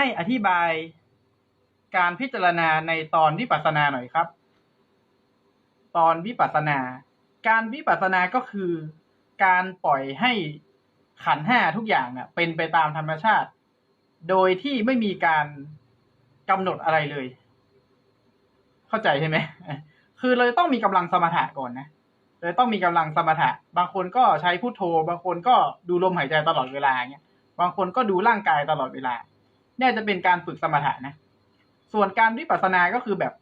ให้อธิบายการพิจารณาในตอนวิปัสสนาหน่อยครับ ตอนวิปัสสนา การวิปัสสนาก็คือ การปล่อยให้ขันห้าทุกอย่างเนี่ยเป็นไปตามธรรมชาติ โดยที่ไม่มีการกำหนดอะไรเลย เข้าใจใช่ไหมคือเราต้องมีกำลังสมถะก่อนนะเลยต้องมีกำลังสมถะ บางคนก็ใช้พุโทโธ บางคนก็ดูลมหายใจตลอดเวลาเงี้ย บางคนก็ดูร่างกายตลอดเวลา น่จะเป็นการฝึกสมถะนะ ส่วนการวิปัสสนาก็คือแบบ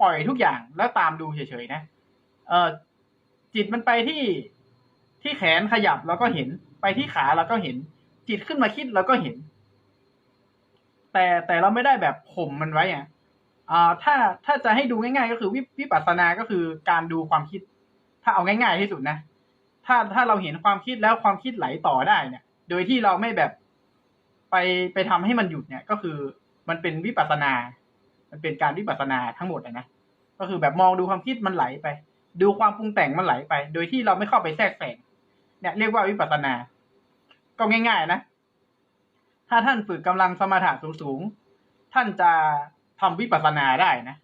ปล่อยทุกอย่างแล้วตามดูเฉยๆนะเออจิตมันไปที่ที่แขนขยับเราก็เห็น ไปที่ขาเราก็เห็น จิตขึ้นมาคิดเราก็เห็น แต่แต่เราไม่ได้แบบข่มมันไว้อะอ่าถ้าถ้าจะให้ดูง่าย ๆ ก็คือวิวิปัสสนาก็คือการดูความคิด ถ้าเอาง่าย ๆ ที่สุดนะถ้าถ้าเราเห็นความคิดแล้วความคิดไหลต่อได้เนี่ย โดยที่เราไม่แบบ ไปไปทำให้มันหยุดเนี่ย ก็คือมันเป็นวิปัสนา มันเป็นการวิปัสนาทั้งหมดนะ ก็คือแบบมองดูความคิดมันไหลไป ดูความปรุงแต่งมันไหลไป โดยที่เราไม่เข้าไปแทรกแซงเนี่ยเรียกว่าวิปัสนา ก็ง่าย ๆ นะ ถ้าท่านฝึกกำลังสมถะสูงๆ ท่านจะทำวิปัสนาได้นะ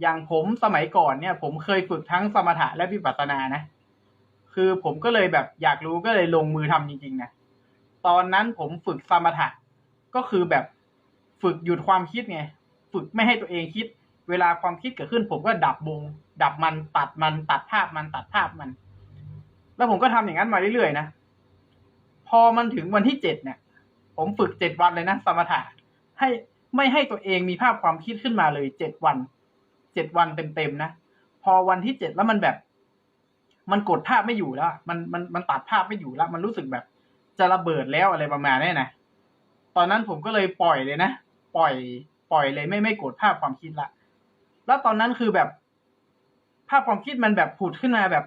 อย่างผมสมัยก่อนเนี่ย ผมเคยฝึกทั้งสมถะและวิปัสสนานะ คือผมก็เลยแบบอยากรู้ก็เลยลงมือทำจริงๆนะ ตอนนั้นผมฝึกสมถะก็คือแบบฝึกหยุดความคิดไง ฝึกไม่ให้ตัวเองคิด เวลาความคิดเกิดขึ้น ผมก็ดับวง ดับมันตัดมันตัดภาพมันตัดภาพมัน แล้วผมก็ทำอย่างนั้นมาเรื่อยๆนะ พอมันถึงวันที่เจ็ดเนี่ย ผมฝึกเจ็ดวันเลยนะสมถะให้ไม่ให้ตัวเองมีภาพความคิดขึ้นมาเลยเจ็ดวันเจ็ดวันเต็มๆนะพอวันที่เจ็ดแล้วมันแบบ มันกดภาพไม่อยู่แล้วมันมันมันตัดภาพไม่อยู่แล้ว มันรู้สึกแบบ จะระเบิดแล้วอะไรประมาณนี้นะตอนนั้นผมก็เลยปล่อยเลยนะปล่อย ปล่อยเลยไม่ไม่กดภาพความคิดละ แล้วตอนนั้นคือแบบ ภาพความคิดมันแบบผุดขึ้นมาแบบ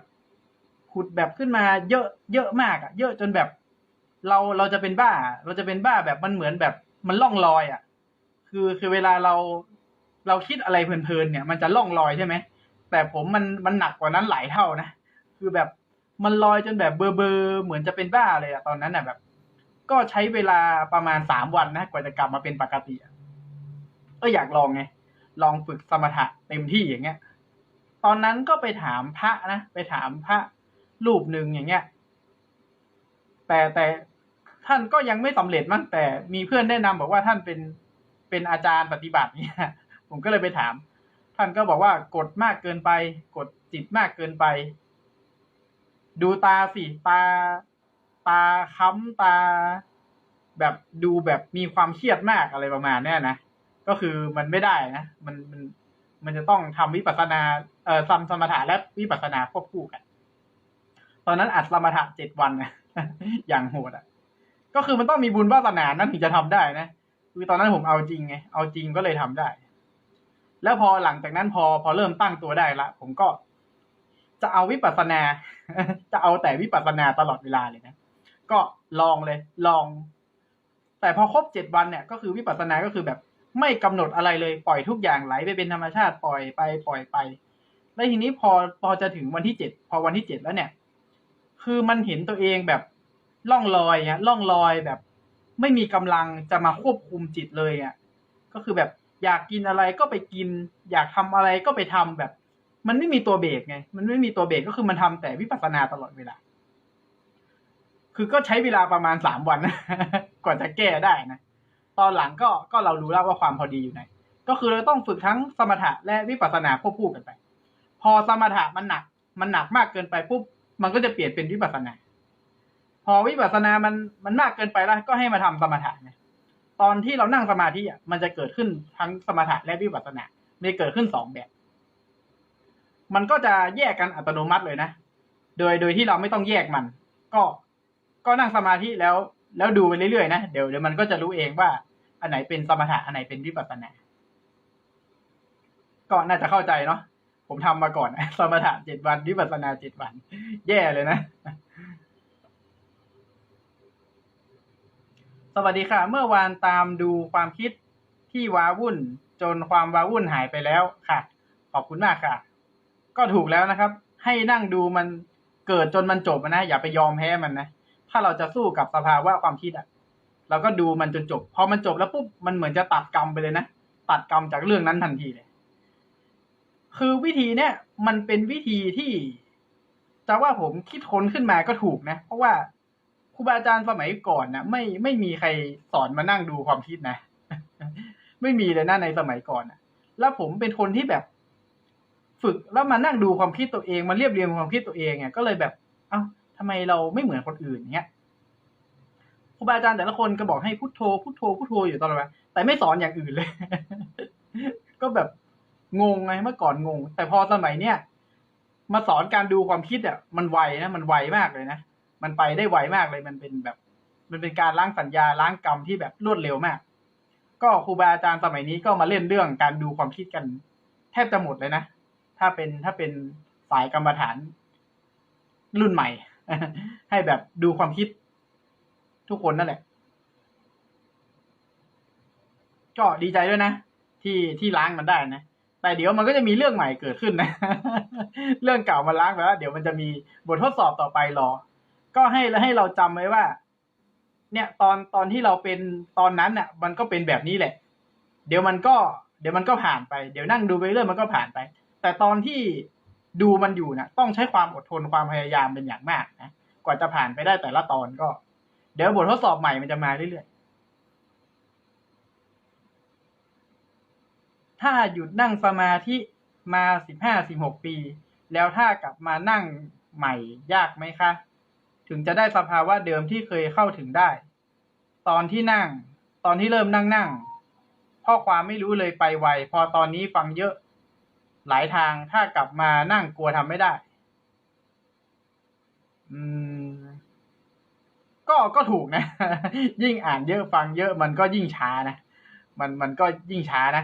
ผุดแบบขึ้นมาเยอะเยอะมากอะเยอะจนแบบ เราเราจะเป็นบ้า เราจะเป็นบ้าแบบมันเหมือนแบบมันล่องลอยอะคือคือเวลาเราเราคิดอะไรเพลินๆเนี่ย มันจะล่องลอยใช่ไหมแต่ผมมันมันหนักกว่านั้นหลายเท่านะคือแบบ มันลอยจนแบบเบอร์เบอร์เหมือนจะเป็นบ้าเลยอะตอนนั้นอะแบบ ก็ใช้เวลาประมาณสามวันนะกว่าจะกลับมาเป็นปกติก็อยากลองไงลองฝึกสมถะเต็มที่อย่างเงี้ย ตอนนั้นก็ไปถามพระนะไปถามพระรูปหนึ่งอย่างเงี้ย แต่แต่ท่านก็ยังไม่สำเร็จมั้งแต่มีเพื่อนแนะนำบอกว่าท่านเป็นเป็นอาจารย์ปฏิบัติเนี่ยผมก็เลยไปถาม ท่านก็บอกว่ากดมากเกินไป กดจิตมากเกินไป ดูตาสิตา ตาค้ำตา แบบดูแบบมีความเครียดมากอะไรประมาณเนี้ยนะก็คือมันไม่ได้นะมันมันมันจะต้องทำวิปัสนาเอ่อซัมสมถะและวิปัสนาควบคู่กัน ตอนนั้นอัดสมถะเจ็ดวันนะอย่างโหดอะ ก็คือมันต้องมีบุญวาสนานั้นถึงจะทำได้นะคือตอนนั้นผมเอาจริงไงเอาจริงก็เลยทำได้ แล้วพอหลังจากนั้นพอพอเริ่มตั้งตัวได้ละผมก็จะเอาวิปัสนา จะเอาแต่วิปัสสนาตลอดเวลาเลยนะ ก็ลองเลย ลอง แต่พอครบเจ็ดวันเนี่ย ก็คือวิปัสสนาก็คือแบบไม่กำหนดอะไรเลยปล่อยทุกอย่างไหลไปเป็นธรรมชาติปล่อยไปปล่อยไป แล้วทีนี้พอพอจะถึงวันที่เจ็ดพอวันที่เจ็ดแล้วเนี่ย คือมันเห็นตัวเองแบบล่องลอยอะล่องลอยแบบ ไม่มีกำลังจะมาควบคุมจิตเลยอะก็คือแบบอยากกินอะไรก็ไปกิน อยากทำอะไรก็ไปทำแบบ มันไม่มีตัวเบรกไง มันไม่มีตัวเบรกก็คือมันทำแต่วิปัสสนาตลอดเวลา คือก็ใช้เวลาประมาณสามวันกว่าจะแก้ได้นะ ตอนหลังก็ก็เรารู้แล้วว่าความพอดีอยู่ไหน ก็คือเราต้องฝึกทั้งสมถะและวิปัสสนาควบคู่กันไป พอสมถะมันหนัก มันหนักมากเกินไปปุ๊บ มันก็จะเปลี่ยนเป็นวิปัสสนา พอวิปัสสนามันมันมากเกินไปแล้ว ก็ให้มาทำสมถะเนี่ยตอนที่เรานั่งสมาธิอะ มันจะเกิดขึ้นทั้งสมถะและวิปัสสนามันจะเกิดขึ้นสองแบบ มันก็จะแยกกันอัตโนมัติเลยนะ โดยโดยที่เราไม่ต้องแยกมัน ก็ก็นั่งสมาธิแล้วแล้วดูไปเรื่อยๆนะเดี๋ยวเดี๋ยวมันก็จะรู้เองว่า อันไหนเป็นสมถะอันไหนเป็นวิปัสสนา ก็น่าจะเข้าใจเนาะผมทำมาก่อนสมถะเจ็ดวันวิปัสสนาเจ็ดวัน แย่เลยนะสวัสดีค่ะ เมื่อวานตามดูความคิดที่ว้าวุ่น จนความว้าวุ่นหายไปแล้วค่ะ ขอบคุณมากค่ะ ก็ถูกแล้วนะครับ ให้นั่งดูมันเกิดจนมันจบนะ อย่าไปยอมแพ้มันนะ ถ้าเราจะสู้กับสภาวะความคิดอะเราก็ดูมันจนจบ พอมันจบแล้วปุ๊บมันเหมือนจะตัดกรรมไปเลยนะตัดกรรมจากเรื่องนั้นทันทีเลย คือวิธีเนี้ยมันเป็นวิธีที่จะว่าผมคิดค้นขึ้นมาก็ถูกนะ เพราะว่าครูบาอาจารย์สมัยก่อนนะไม่ไม่มีใครสอนมานั่งดูความคิดนะ ไม่มีเลยนะในสมัยก่อนนะแล้วผมเป็นคนที่แบบ ฝึกแล้วมานั่งดูความคิดตัวเองมาเรียบเรียงความคิดตัวเองเนี่ยก็เลยแบบ เอ้าทำไมเราไม่เหมือนคนอื่นเงี้ยครูบาอาจารย์แต่ละคนก็บอกให้พุทโธพุทโธพุทโธอยู่ตลอดเวลาแต่ไม่สอนอย่างอื่นเลย ก็แบบงงไงเมื่อก่อนงง แต่พอสมัยเนี้ยมาสอนการดูความคิดอะมันไวนะมันไวมากเลยนะมันไปได้ไวมากเลยมันเป็นแบบ มันเป็นการล้างสัญญาล้างกรรมที่แบบรวดเร็วมาก ก็ครูบาอาจารย์สมัยนี้ก็มาเล่นเรื่องการดูความคิดกัน แทบจะหมดเลยนะ ถ้าเป็นถ้าเป็นสายกรรมฐานรุ่นใหม่ ให้แบบดูความคิดทุกคนนั่นแหละ ก็ดีใจด้วยนะ ที่ที่ล้างมันได้นะ แต่เดี๋ยวมันก็จะมีเรื่องใหม่เกิดขึ้นนะ เรื่องเก่ามาล้างไปแล้ว เดี๋ยวมันจะมีบททดสอบต่อไปรอ ก็ให้ให้เราจำไว้ว่า เนี่ย ตอนตอนที่เราเป็นตอนนั้นน่ะ มันก็เป็นแบบนี้แหละ เดี๋ยวมันก็เดี๋ยวมันก็ผ่านไป เดี๋ยวนั่งดูไปเรื่อยมันก็ผ่านไป แต่ตอนที่ดูมันอยู่นะต้องใช้ความอดทนความพยายามเป็นอย่างมากนะกว่าจะผ่านไปได้แต่ละตอนก็ เดี๋ยวบททดสอบใหม่มันจะมาเรื่อยๆถ้าหยุดนั่งสมาธิมาสิบห้าสิบหกปี แล้วถ้ากลับมานั่งใหม่ยากไหมคะ ถึงจะได้สภาวะเดิมที่เคยเข้าถึงได้ ตอนที่นั่ง ตอนที่เริ่มนั่งนั่งข้อความไม่รู้เลยไปไว พอตอนนี้ฟังเยอะ หลายทางถ้ากลับมานั่งกลัวทำไม่ได้ อืม ก็ก็ถูกนะ ยิ่งอ่านเยอะฟังเยอะมันก็ยิ่งช้านะ มันมันก็ยิ่งช้านะ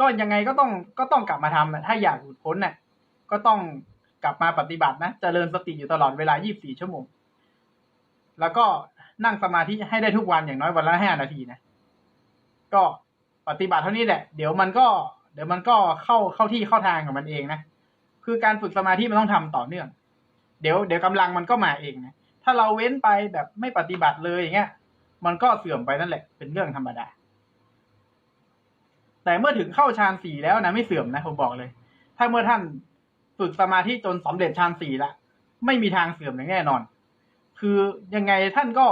ก็ยังไงก็ต้องก็ต้องกลับมาทำถ้าอยากหลุดพ้นน่ะ ก็ต้องกลับมาปฏิบัตินะเจริญสติอยู่ตลอดเวลา 24 ชั่วโมง แล้วก็นั่งสมาธิให้ได้ทุกวันอย่างน้อยวันละ 5 นาทีนะ ก็ปฏิบัติเท่านี้แหละ เดี๋ยวมันก็ ดี๋ยวมันก็เข้าเข้าที่เข้าทางของมันเองนะ คือการฝึกสมาธิมันต้องทำต่อเนื่อง เดี๋ยวเดี๋ยวกำลังมันก็มาเองนะ ถ้าเราเว้นไปแบบไม่ปฏิบัติเลยอย่างเงี้ย มันก็เสื่อมไปนั่นแหละ เป็นเรื่องธรรมดา แต่เมื่อถึงเข้าฌานสี่แล้วนะไม่เสื่อมนะผมบอกเลย ถ้าเมื่อท่านฝึกสมาธิจนสำเร็จฌานสี่ละไม่มีทางเสื่อมอย่างแน่นอน คือยังไงท่านก็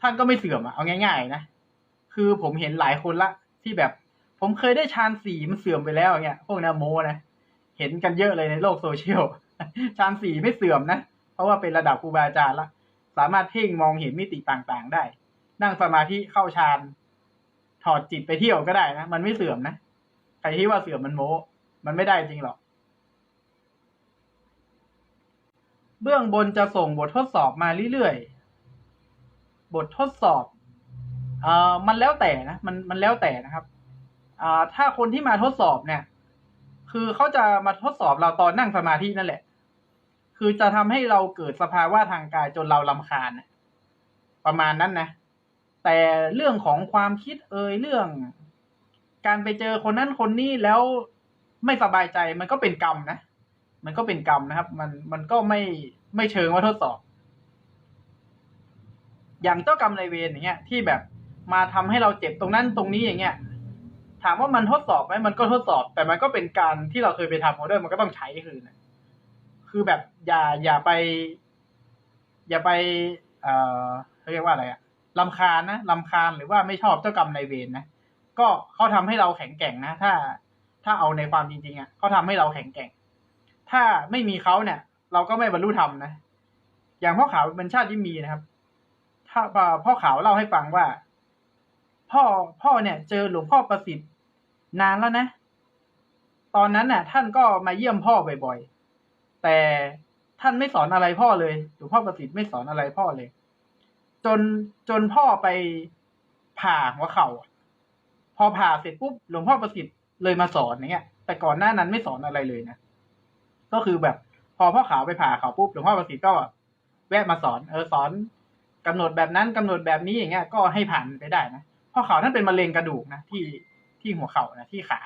ท่านก็ไม่เสื่อมอะเอาง่าย ๆ นะ คือผมเห็นหลายคนละที่แบบ ผมเคยได้ฌานสี่มันเสื่อมไปแล้วอย่างเงี้ยพวกนาโมนะเห็นกันเยอะเลยในโลกโซเชียลฌานสี่ไม่เสื่อมนะ เพราะว่าเป็นระดับครูบาอาจารย์ละ สามารถเพ่งมองเห็นมิติต่างๆ ได้ นั่งสมาธิเข้าฌานถอดจิตไปเที่ยวก็ได้นะ มันไม่เสื่อมนะ ใครที่ว่าเสื่อมมันโม้มันไม่ได้จริงหรอก เบื้องบนจะส่งบททดสอบมาเรื่อยๆ บททดสอบ เอ่อ มันแล้วแต่นะ มัน มันแล้วแต่นะครับ ถ้าคนที่มาทดสอบเนี่ย คือเขาจะมาทดสอบเราตอนนั่งสมาธินั่นแหละ คือจะทำให้เราเกิดสภาวะทางกายจนเราลำคาญประมาณนั้นนะ แต่เรื่องของความคิดเอ่ยเรื่อง การไปเจอคนนั้นคนนี้แล้วไม่สบายใจมันก็เป็นกรรมนะ มันก็เป็นกรรมนะครับ มันมันก็ไม่ไม่เชิงว่าทดสอบ อย่างเจ้ากรรมนายเวรอย่างเงี้ย ที่แบบมาทำให้เราเจ็บตรงนั้นตรงนี้อย่างเงี้ย ถามว่ามันทดสอบไหมมันก็ทดสอบ แต่มันก็เป็นการที่เราเคยไปทำมาด้วยมันก็ต้องใช้คืนนะคือแบบอย่าอย่าไป อย่าไป เอ่อเขาเรียกว่าอะไรอะลำคาญนะลำคาญหรือว่าไม่ชอบเจ้ากรรมนายเวรนะก็เขาทำให้เราแข็งแกร่งนะ ถ้า ถ้าเอาในความจริงๆอะเขาทำให้เราแข็งแกร่ง ถ้าไม่มีเขาเนี่ย เราก็ไม่บรรลุธรรมนะอย่างพ่อขาวเป็นชาติที่มีนะครับ ถ้าพ่อขาวเล่าให้ฟังว่า พ่อพ่อเนี่ย เจอหลวงพ่อประสิทธิ์นานแล้วนะ ตอนนั้นน่ะ ท่านก็มาเยี่ยมพ่อบ่อยๆ แต่ท่านไม่สอนอะไรพ่อเลยหลวงพ่อประสิทธิ์ไม่สอนอะไรพ่อเลย จนจนพ่อไปผ่าหัวเข่าพอผ่าเสร็จปุ๊บหลวงพ่อประสิทธิ์เลยมาสอนอย่างเงี้ย แต่ก่อนหน้านั้นไม่สอนอะไรเลยนะก็คือแบบพอพ่อขาวไปผ่าเขาปุ๊บหลวงพ่อประสิทธิ์ก็แวะมาสอน เออสอนกำหนดแบบนั้นกำหนดแบบนี้อย่างเงี้ยก็ให้ผ่านไปได้นะ พ่อขาวท่านเป็นมะเร็งกระดูกนะที่ที่หัวเข่านะที่ขา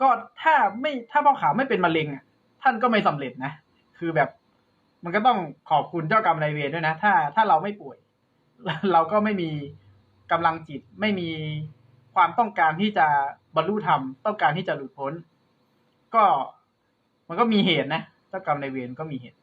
ก็ถ้าไม่ถ้าพ่อขาวไม่เป็นมะเร็งอะ ท่านก็ไม่สำเร็จนะคือแบบ มันก็ต้องขอบคุณเจ้ากรรมนายเวรด้วยนะถ้าถ้าเราไม่ป่วย เราก็ไม่มีกำลังจิตไม่มีความต้องการที่จะบรรลุธรรมต้องการที่จะหลุดพ้น ก็มันก็มีเหตุนะเจ้ากรรมนายเวรก็มีเหตุ